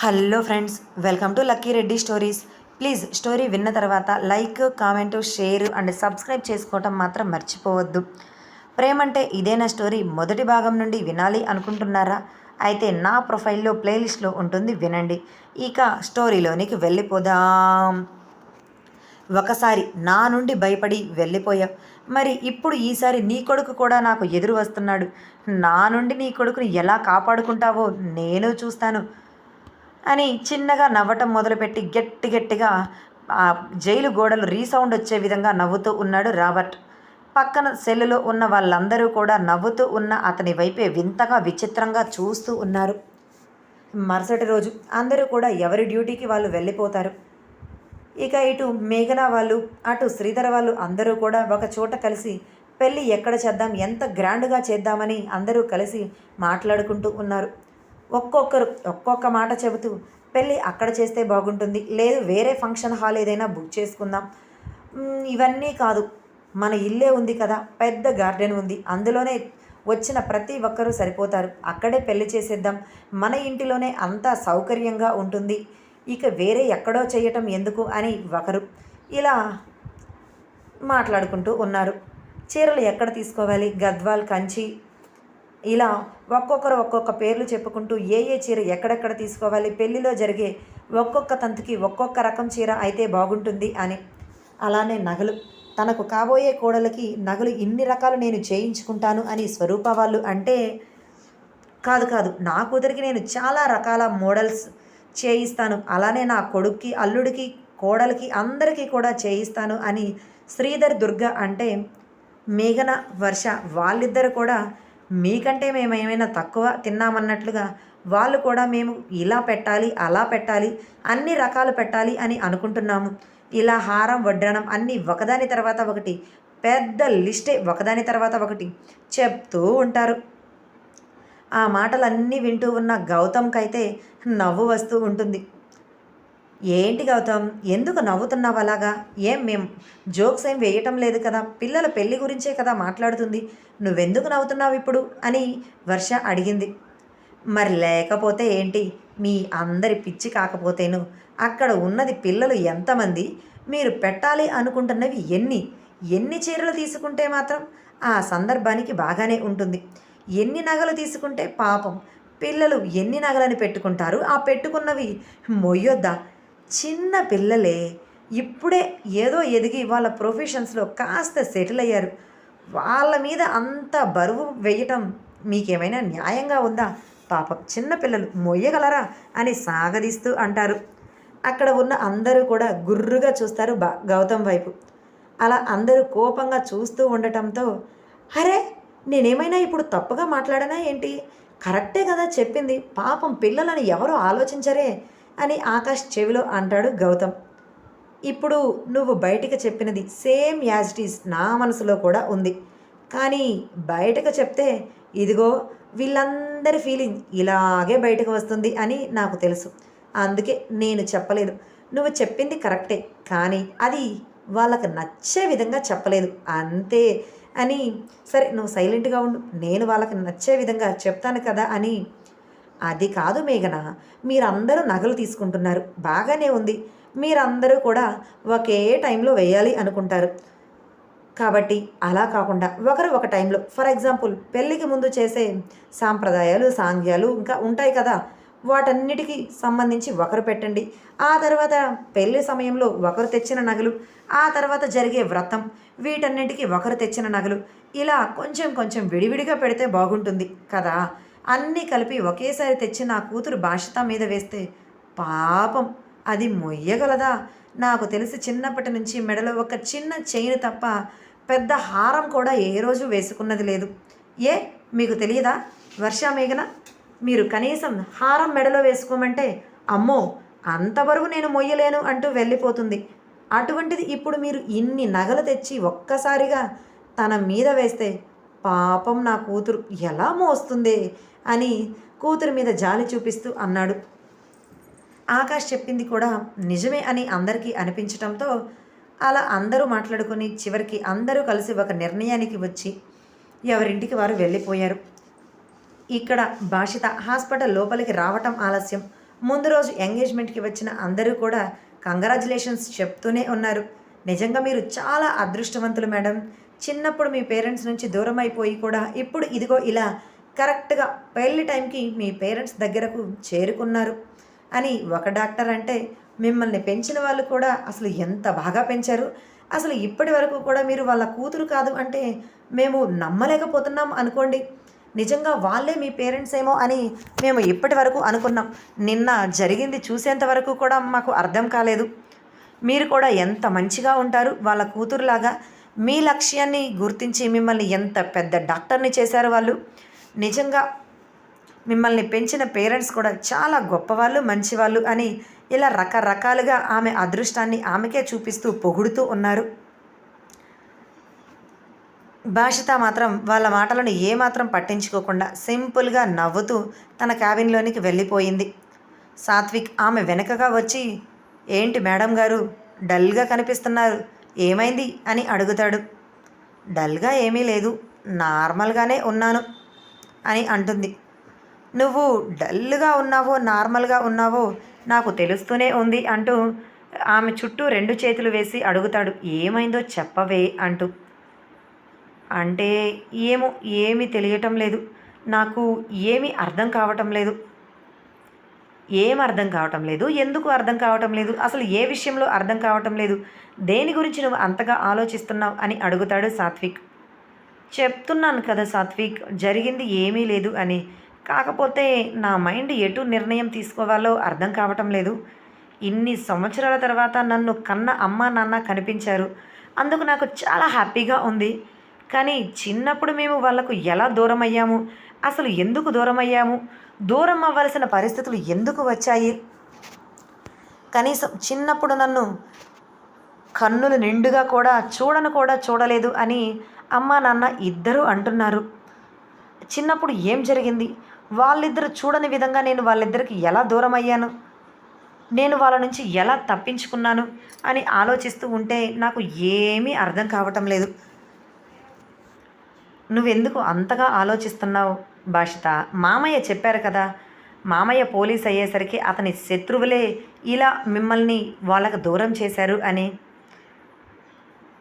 Hello friends welcome to Lucky Reddy stories. Please story విన్న తర్వాత like comment share and subscribe చేసుకోవటం మాత్రం మర్చిపోవద్దు. ప్రేమంటే ఇదేనా స్టోరీ? మొదటి భాగం నుండి వినాలి అనుకుంటున్నారా? అయితే నా ప్రొఫైల్లో ప్లేలిస్ట్లో ఉంటుంది వినండి. ఇక స్టోరీలోనికి వెళ్ళిపోదాం. ఒకసారి నా నుండి భయపడి వెళ్ళిపోయావు మరి ఇప్పుడు ఈసారి నీ కొడుకు కూడా నాకు ఎదురు వస్తున్నాడు. నా నుండి నీ కొడుకుని ఎలా కాపాడుకుంటావో నేను చూస్తాను. అని చిన్నగా నవ్వటం మొదలుపెట్టి గట్టి గట్టిగా ఆ జైలు గోడలు రీసౌండ్ వచ్చే విధంగా నవ్వుతూ ఉన్నాడు రాబర్ట్. పక్కన సెల్లులో ఉన్న వాళ్ళందరూ కూడా నవ్వుతూ ఉన్న అతని వైపే వింతగా విచిత్రంగా చూస్తూ ఉన్నారు. మరుసటి రోజు అందరూ కూడా ఎవరి డ్యూటీకి వాళ్ళు వెళ్ళిపోతారు. ఇక ఇటు మేఘన వాళ్ళు అటు శ్రీధర్ వాళ్ళు అందరూ కూడా ఒక చోట కలిసి పెళ్ళి ఎక్కడ చేద్దాం? ఎంత గ్రాండ్గా చేద్దామని? అందరూ కలిసి మాట్లాడుకుంటూ ఉన్నారు. ఒక్కొక్కరు ఒక్కొక్క మాట చెబుతూ పెళ్ళి అక్కడ చేస్తే బాగుంటుంది లేదు వేరే ఫంక్షన్ హాల్ ఏదైనా బుక్ చేసుకుందాం. ఇవన్నీ కాదు. మన ఇల్లే ఉంది కదా పెద్ద గార్డెన్ ఉంది. అందులోనే వచ్చిన ప్రతి ఒక్కరూ సరిపోతారు. అక్కడే పెళ్ళి చేసేద్దాం. మన ఇంటిలోనే అంతా సౌకర్యంగా ఉంటుంది. ఇక వేరే ఎక్కడో చేయటం ఎందుకు? అని ఒకరు ఇలా మాట్లాడుకుంటూ ఉన్నారు. చీరలు ఎక్కడ తీసుకోవాలి? గద్వాల్ కంచి ఇలా ఒక్కొక్కరు ఒక్కొక్క పేర్లు చెప్పుకుంటూ ఏ ఏ చీర ఎక్కడెక్కడ తీసుకోవాలి పెళ్ళిలో జరిగే ఒక్కొక్క తంతుకి ఒక్కొక్క రకం చీర అయితే బాగుంటుంది అని. అలానే నగలు. తనకు కాబోయే కోడలకి నగలు ఇన్ని రకాలు నేను చేయించుకుంటాను అని స్వరూప వాళ్ళు అంటే కాదు కాదు నా కూతురికి నేను చాలా రకాల మోడల్స్ చేయిస్తాను. అలానే నా కొడుక్కి అల్లుడికి కోడలికి అందరికీ కూడా చేయిస్తాను అని శ్రీధర్ దుర్గ అంటే మేఘన వర్ష వాళ్ళిద్దరు కూడా మీకంటే మేము ఏమైనా తక్కువ తిన్నామన్నట్లుగా వాళ్ళు కూడా మేము ఇలా పెట్టాలి అలా పెట్టాలి అన్ని రకాలు పెట్టాలి అని అనుకుంటున్నాము. ఇలా హారం వడ్డనం అన్నీ ఒకదాని తర్వాత ఒకటి పెద్ద లిస్టే ఒకదాని తర్వాత ఒకటి చెప్తూ ఉంటారు. ఆ మాటలన్నీ వింటూ ఉన్న గౌతమ్కైతే నవ్వు వస్తూ ఉంటుంది. ఏంటి గౌతమ్? ఎందుకు నవ్వుతున్నావు అలాగా? ఏం మేం జోక్స్ ఏం వేయటం లేదు కదా? పిల్లల పెళ్ళి గురించే కదా మాట్లాడుతుంది. నువ్వెందుకు నవ్వుతున్నావు ఇప్పుడు? అని వర్ష అడిగింది. మరి లేకపోతే ఏంటి? మీ అందరి పిచ్చి కాకపోతేను. అక్కడ ఉన్నది పిల్లలు ఎంతమంది? మీరు పెట్టాలి అనుకుంటున్నవి ఎన్ని? ఎన్ని చీరలు తీసుకుంటే మాత్రం ఆ సందర్భానికి బాగానే ఉంటుంది. ఎన్ని నగలు తీసుకుంటే పాపం. పిల్లలు ఎన్ని నగలని పెట్టుకుంటారు? ఆ పెట్టుకున్నవి మొయ్యొద్దా? చిన్న పిల్లలే ఇప్పుడే ఏదో ఎదిగి వాళ్ళ ప్రొఫెషన్స్లో కాస్త సెటిల్ అయ్యారు. వాళ్ళ మీద అంత బరువు వేయటం మీకేమైనా న్యాయంగా ఉందా? పాపం చిన్నపిల్లలు మొయ్యగలరా? అని సాగదీస్తూ అంటారు. అక్కడ ఉన్న అందరూ కూడా గుర్రుగా చూస్తారు బా గౌతమ్ వైపు. అలా అందరూ కోపంగా చూస్తూ ఉండటంతో అరే నేనేమైనా ఇప్పుడు తప్పుగా మాట్లాడనా ఏంటి? కరెక్టే కదా చెప్పింది. పాపం పిల్లలని ఎవరు ఆలోచించరే. అని ఆకాష్ చెవిలో అంటాడు గౌతమ్. ఇప్పుడు నువ్వు బయటకు చెప్పినది సేమ్ యాజ్ ఇట్ ఈస్ నా మనసులో కూడా ఉంది. కానీ బయటకు చెప్తే ఇదిగో వీళ్ళందరి ఫీలింగ్ ఇలాగే బయటకు వస్తుంది అని నాకు తెలుసు. అందుకే నేను చెప్పలేదు. నువ్వు చెప్పింది కరెక్టే కానీ అది వాళ్ళకి నచ్చే విధంగా చెప్పలేదు. అంతే అని సరే నువ్వు సైలెంట్గా ఉండు. నేను వాళ్ళకి నచ్చే విధంగా చెప్తాను కదా అని అది కాదు మేఘన మీరందరూ నగలు తీసుకుంటున్నారు. బాగానే ఉంది. మీరందరూ కూడా ఒకే టైంలో వేయాలి అనుకుంటారు. కాబట్టి అలా కాకుండా ఒకరు ఒక టైంలో ఫర్ ఎగ్జాంపుల్ పెళ్ళికి ముందు చేసే సాంప్రదాయాలు సాంగ్యాలు ఇంకా ఉంటాయి కదా. వాటన్నిటికీ సంబంధించి ఒకరు పెట్టండి. ఆ తర్వాత పెళ్ళి సమయంలో ఒకరు తెచ్చిన నగలు ఆ తర్వాత జరిగే వ్రతం వీటన్నిటికీ ఒకరు తెచ్చిన నగలు. ఇలా కొంచెం కొంచెం విడివిడిగా పెడితే బాగుంటుంది కదా. అన్నీ కలిపి ఒకేసారి తెచ్చి నా కూతురు భాషిత మీద వేస్తే పాపం. అది మొయ్యగలదా? నాకు తెలిసి చిన్నప్పటి నుంచి మెడలో ఒక చిన్న చైన్ తప్ప పెద్ద హారం కూడా ఏ రోజు వేసుకున్నది లేదు. ఏ? మీకు తెలియదా? వర్ష మేఘన మీరు కనీసం హారం మెడలో వేసుకోమంటే అమ్మో అంత బరువు నేను మొయ్యలేను అంటూ వెళ్ళిపోతుంది. అటువంటిది ఇప్పుడు మీరు ఇన్ని నగలు తెచ్చి ఒక్కసారిగా తన మీద వేస్తే పాపం నా కూతురు ఎలా మోస్తుంది? అని కూతురు మీద జాలి చూపిస్తూ అన్నాడు. ఆకాష్ చెప్పింది కూడా నిజమే అని అందరికీ అనిపించటంతో అలా అందరూ మాట్లాడుకుని చివరికి అందరూ కలిసి ఒక నిర్ణయానికి వచ్చి ఎవరింటికి వారు వెళ్ళిపోయారు. ఇక్కడ భాషిత హాస్పిటల్ లోపలికి రావటం ఆలస్యం. ముందు రోజు ఎంగేజ్మెంట్కి వచ్చిన అందరూ కూడా కంగ్రాచులేషన్స్ చెప్తూనే ఉన్నారు. నిజంగా మీరు చాలా అదృష్టవంతులు మేడం. చిన్నప్పుడు మీ పేరెంట్స్ నుంచి దూరం అయిపోయి కూడా ఇప్పుడు ఇదిగో ఇలా కరెక్ట్గా పెళ్ళి టైంకి మీ పేరెంట్స్ దగ్గరకు చేరుకున్నారు. అని ఒక డాక్టర్ అంటే మిమ్మల్ని పెంచిన వాళ్ళు కూడా అసలు ఎంత బాగా పెంచారు? అసలు ఇప్పటి వరకు కూడా మీరు వాళ్ళ కూతురు కాదు అంటే మేము నమ్మలేకపోతున్నాం అనుకోండి. నిజంగా వాళ్ళే మీ పేరెంట్స్ ఏమో అని మేము ఇప్పటి వరకు అనుకున్నాం. నిన్న జరిగింది చూసేంత వరకు కూడా మాకు అర్థం కాలేదు. మీరు కూడా ఎంత మంచిగా ఉంటారు వాళ్ళ కూతురులాగా? మీ లక్ష్యాన్ని గుర్తించి మిమ్మల్ని ఎంత పెద్ద డాక్టర్ని చేశారు వాళ్ళు? నిజంగా మిమ్మల్ని పెంచిన పేరెంట్స్ కూడా చాలా గొప్పవాళ్ళు మంచివాళ్ళు అని ఇలా రకరకాలుగా ఆమె అదృష్టాన్ని ఆమెకే చూపిస్తూ పొగుడుతూ ఉన్నారు. భాషిత మాత్రం వాళ్ళ మాటలను ఏమాత్రం పట్టించుకోకుండా సింపుల్గా నవ్వుతూ తన క్యాబిన్లోనికి వెళ్ళిపోయింది. సాత్విక్ ఆమె వెనకగా వచ్చి ఏంటి మేడం గారు డల్గా కనిపిస్తున్నారు ఏమైంది? అని అడుగుతాడు. డల్గా ఏమీ లేదు నార్మల్గానే ఉన్నాను. అని అంటుంది. నువ్వు డల్గా ఉన్నావో నార్మల్గా ఉన్నావో నాకు తెలుస్తూనే ఉంది అంటూ ఆమె చుట్టూ రెండు చేతులు వేసి అడుగుతాడు. ఏమైందో చెప్పవే అంటూ. అంటే ఏమో ఏమీ తెలియటం లేదు. నాకు ఏమీ అర్థం కావటం లేదు. ఏం అర్థం కావటం లేదు? ఎందుకు అర్థం కావటం లేదు? అసలు ఏ విషయంలో అర్థం కావటం లేదు? దేని గురించి నువ్వు అంతగా ఆలోచిస్తున్నావు? అని అడుగుతాడు సాత్విక్. చెప్తున్నాను కదా సాత్విక్ జరిగింది ఏమీ లేదు అని. కాకపోతే నా మైండ్ ఎటు నిర్ణయం తీసుకోవాలో అర్థం కావటం లేదు. ఇన్ని సంవత్సరాల తర్వాత నన్ను కన్న అమ్మ నాన్న కనిపించారు. అందుకు నాకు చాలా హ్యాపీగా ఉంది. కానీ చిన్నప్పుడు మేము వాళ్ళకు ఎలా దూరం అయ్యాము? అసలు ఎందుకు దూరం అయ్యాము? దూరం అవ్వాల్సిన పరిస్థితులు ఎందుకు వచ్చాయి? కనీసం చిన్నప్పుడు నన్ను కన్నులు నిండుగా కూడా చూడను కూడా చూడలేదు అని అమ్మ నాన్న ఇద్దరూ అంటున్నారు. చిన్నప్పుడు ఏం జరిగింది? వాళ్ళిద్దరు చూడని విధంగా నేను వాళ్ళిద్దరికి ఎలా దూరం అయ్యాను? నేను వాళ్ళ నుంచి ఎలా తప్పించుకున్నాను? అని ఆలోచిస్తూ ఉంటే నాకు ఏమీ అర్థం కావటం లేదు. నువ్వెందుకు అంతగా ఆలోచిస్తున్నావు భాషిత? మామయ్య చెప్పారు కదా మామయ్య పోలీస్ అయ్యేసరికి అతని శత్రువులే ఇలా మిమ్మల్ని వాళ్ళకు దూరం చేశారు అని.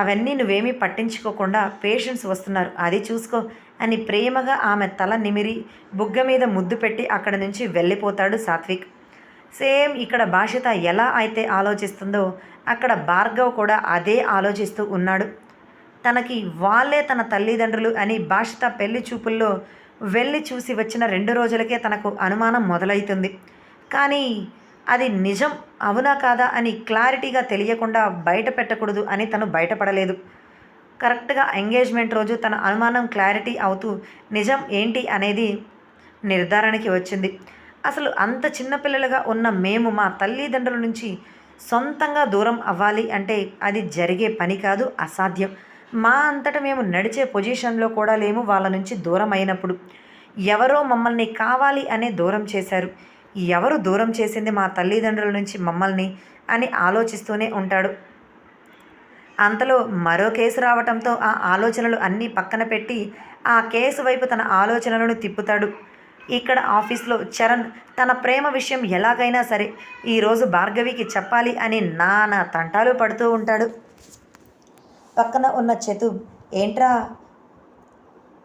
అవన్నీ నువ్వేమీ పట్టించుకోకుండా పేషెంట్స్ వస్తున్నారు. అది చూసుకో అని ప్రేమగా ఆమె తల నిమిరి బుగ్గ మీద ముద్దు పెట్టి అక్కడ నుంచి వెళ్ళిపోతాడు సాత్విక్. సేమ్ ఇక్కడ భాషిత ఎలా అయితే ఆలోచిస్తుందో అక్కడ భార్గవ్ కూడా అదే ఆలోచిస్తూ ఉన్నాడు. తనకి వాళ్ళే తన తల్లిదండ్రులు అని భాషిత పెళ్ళి చూపుల్లో వెళ్ళి చూసి వచ్చిన రెండు రోజులకే తనకు అనుమానం మొదలవుతుంది కానీ అది నిజం అవునా కాదా అని క్లారిటీగా తెలియకుండా బయట పెట్టకూడదు అని తను బయటపడలేదు. కరెక్ట్గా ఎంగేజ్మెంట్ రోజు తన అనుమానం క్లారిటీ అవుతూ నిజం ఏంటి అనేది నిర్ధారణకి వచ్చింది. అసలు అంత చిన్నపిల్లలుగా ఉన్న మేము మా తల్లిదండ్రుల నుంచి సొంతంగా దూరం అవ్వాలి అంటే అది జరిగే పని కాదు అసాధ్యం. మా అంతట మేము నడిచే పొజిషన్లో కూడా లేము వాళ్ళ నుంచి దూరం అయినప్పుడు. ఎవరో మమ్మల్ని కావాలి అనే దూరం చేశారు. ఎవరు దూరం చేసింది మా తల్లిదండ్రుల నుంచి మమ్మల్ని అని ఆలోచిస్తూనే ఉంటాడు. అంతలో మరో కేసు రావటంతో ఆ ఆలోచనలు అన్నీ పక్కన పెట్టి ఆ కేసు వైపు తన ఆలోచనలను తిప్పుతాడు. ఇక్కడ ఆఫీస్లో చరణ్ తన ప్రేమ విషయం ఎలాగైనా సరే ఈరోజు భార్గవికి చెప్పాలి అని నానా తంటాలు పడుతూ ఉంటాడు. పక్కన ఉన్న చతు ఏంట్రా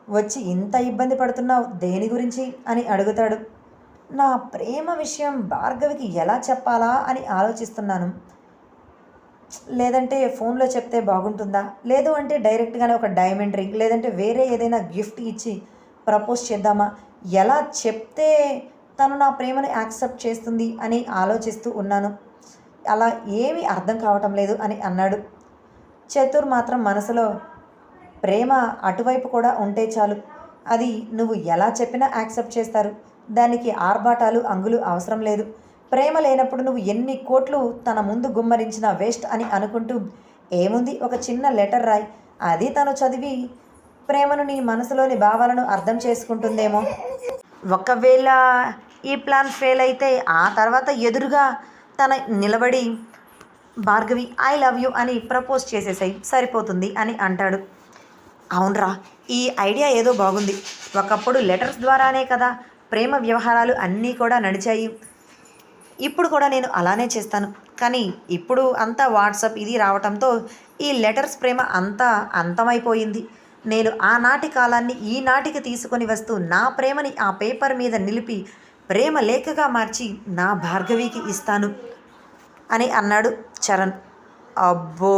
వచ్చి ఇంత ఇబ్బంది పడుతున్నావు? దేని గురించి? అని అడుగుతాడు. నా ప్రేమ విషయం భార్గవికి ఎలా చెప్పాలా అని ఆలోచిస్తున్నాను. లేదంటే ఫోన్లో చెప్తే బాగుంటుందా? లేదు అంటే డైరెక్ట్గానే ఒక డైమండ్ రింగ్ లేదంటే వేరే ఏదైనా గిఫ్ట్ ఇచ్చి ప్రపోజ్ చేద్దామా? ఎలా చెప్తే తను నా ప్రేమను యాక్సెప్ట్ చేస్తుంది అని ఆలోచిస్తూ ఉన్నాను. అలా ఏమీ అర్థం కావటం లేదు అని అన్నాడు. చతుర్ మాత్రం మనసులో ప్రేమ అటువైపు కూడా ఉంటే చాలు. అది నువ్వు ఎలా చెప్పినా యాక్సెప్ట్ చేస్తారు. దానికి ఆర్భాటాలు అంగులు అవసరం లేదు. ప్రేమ లేనప్పుడు నువ్వు ఎన్ని కోట్లు తన ముందు గుమ్మరించిన వేస్ట్ అని అనుకుంటూ ఏముంది ఒక చిన్న లెటర్ రాయి అది తను చదివి ప్రేమను నీ మనసులోని భావాలను అర్థం చేసుకుంటుందేమో. ఒకవేళ ఈ ప్లాన్ ఫెయిల్ అయితే ఆ తర్వాత ఎదురుగా తన నిలబడి భార్గవి ఐ లవ్ యూ అని ప్రపోజ్ చేసేసాయి సరిపోతుంది అని అంటాడు. అవునరా ఈ ఐడియా ఏదో బాగుంది. ఒకప్పుడు లెటర్స్ ద్వారానే కదా ప్రేమ వ్యవహారాలు అన్నీ కూడా నడిచాయి. ఇప్పుడు కూడా నేను అలానే చేస్తాను. కానీ ఇప్పుడు అంతా వాట్సాప్ ఇది రావటంతో ఈ లెటర్స్ ప్రేమ అంతా అంతమైపోయింది. నేను ఆనాటి కాలాన్ని ఈనాటికి తీసుకొని వస్తూ నా ప్రేమని ఆ పేపర్ మీద నిలిపి ప్రేమ లేఖగా మార్చి నా భార్గవికి ఇస్తాను అని అన్నాడు చరణ్. అబ్బో!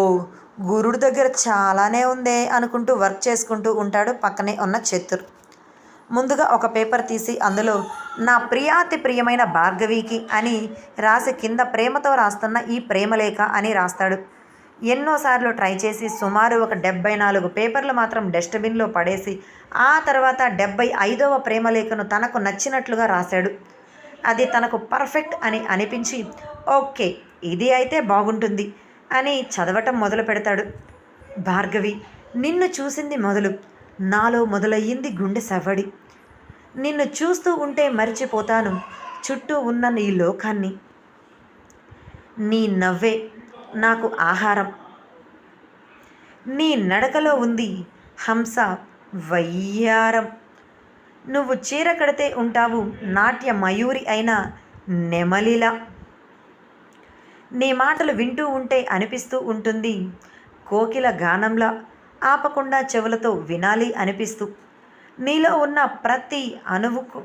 గురుడు దగ్గర చాలానే ఉందే అనుకుంటూ వర్క్ చేసుకుంటూ ఉంటాడు పక్కనే ఉన్న చతుర్. ముందుగా ఒక పేపర్ తీసి అందులో నా ప్రియాతి ప్రియమైన భార్గవికి అని రాసి కింద ప్రేమతో రాస్తున్న ఈ ప్రేమలేఖ అని రాస్తాడు. ఎన్నోసార్లు ట్రై చేసి సుమారు ఒక డెబ్బై నాలుగు పేపర్లు మాత్రం డస్ట్బిన్లో పడేసి ఆ తర్వాత డెబ్బై ఐదవ ప్రేమలేఖను తనకు నచ్చినట్లుగా రాశాడు. అది తనకు పర్ఫెక్ట్ అని అనిపించి ఓకే ఇది అయితే బాగుంటుంది అని చదవటం మొదలు పెడతాడు భార్గవి నిన్ను చూసింది మొదలు. నాలో మొదలయ్యింది గుండె సవ్వడి. నిన్ను చూస్తూ ఉంటే మరిచిపోతాను చుట్టూ ఉన్న నీ లోకాన్ని. నీ నవ్వే నాకు ఆహారం. నీ నడకలో ఉంది హంస వయ్యారం. నువ్వు చీర కడితే ఉంటావు నాట్య మయూరి అయిన నెమలిలా. నీ మాటలు వింటూ ఉంటే అనిపిస్తూ ఉంటుంది కోకిల గానంలా. ఆపకుండా చెవులతో వినాలి అనిపిస్తూ నీలో ఉన్న ప్రతి అణువుకు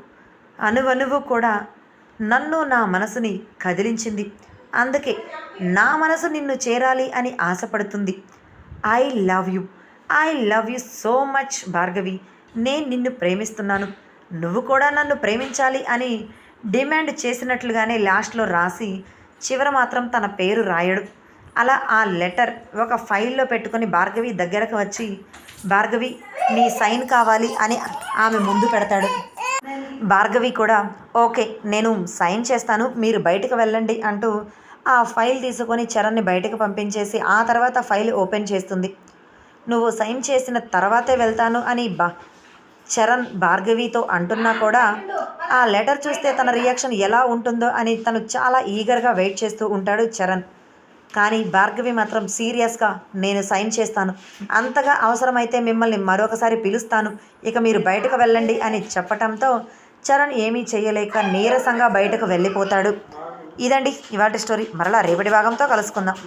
అణువణువు కూడా నన్ను నా మనసుని కదిలించింది. అందుకే నా మనసు నిన్ను చేరాలి అని ఆశపడుతుంది. I love you I love you so much Bhargavi నేను నిన్ను ప్రేమిస్తున్నాను. నువ్వు కూడా నన్ను ప్రేమించాలి అని డిమాండ్ చేసినట్లుగానే లాస్ట్లో రాసి చివర మాత్రం తన పేరు రాయడు. అలా ఆ లెటర్ ఒక ఫైల్లో పెట్టుకొని భార్గవి దగ్గరకు వచ్చి భార్గవి నీ సైన్ కావాలి అని ఆమె ముందు పెడతాడు. భార్గవి కూడా ఓకే నేను సైన్ చేస్తాను మీరు బయటకు వెళ్ళండి అంటూ ఆ ఫైల్ తీసుకొని చరణ్ని బయటకు పంపించేసి ఆ తర్వాత ఫైల్ ఓపెన్ చేస్తుంది. నువ్వు సైన్ చేసిన తర్వాతే వెళ్తాను అని బా చరణ్ భార్గవితో అంటున్నా కూడా ఆ లెటర్ చూస్తే తన రియాక్షన్ ఎలా ఉంటుందో అని తను చాలా ఈగర్గా వెయిట్ చేస్తూ ఉంటాడు చరణ్. కానీ భార్గవి మాత్రం సీరియస్గా నేను సైన్ చేస్తాను. అంతగా అవసరమైతే మిమ్మల్ని మరొకసారి పిలుస్తాను. ఇక మీరు బయటకు వెళ్ళండి అని చెప్పటంతో చరణ్ ఏమీ చేయలేక నీరసంగా బయటకు వెళ్ళిపోతాడు. ఇదండి ఇవాటి స్టోరీ. మరలా రేపటి భాగంతో కలుసుకుందాం.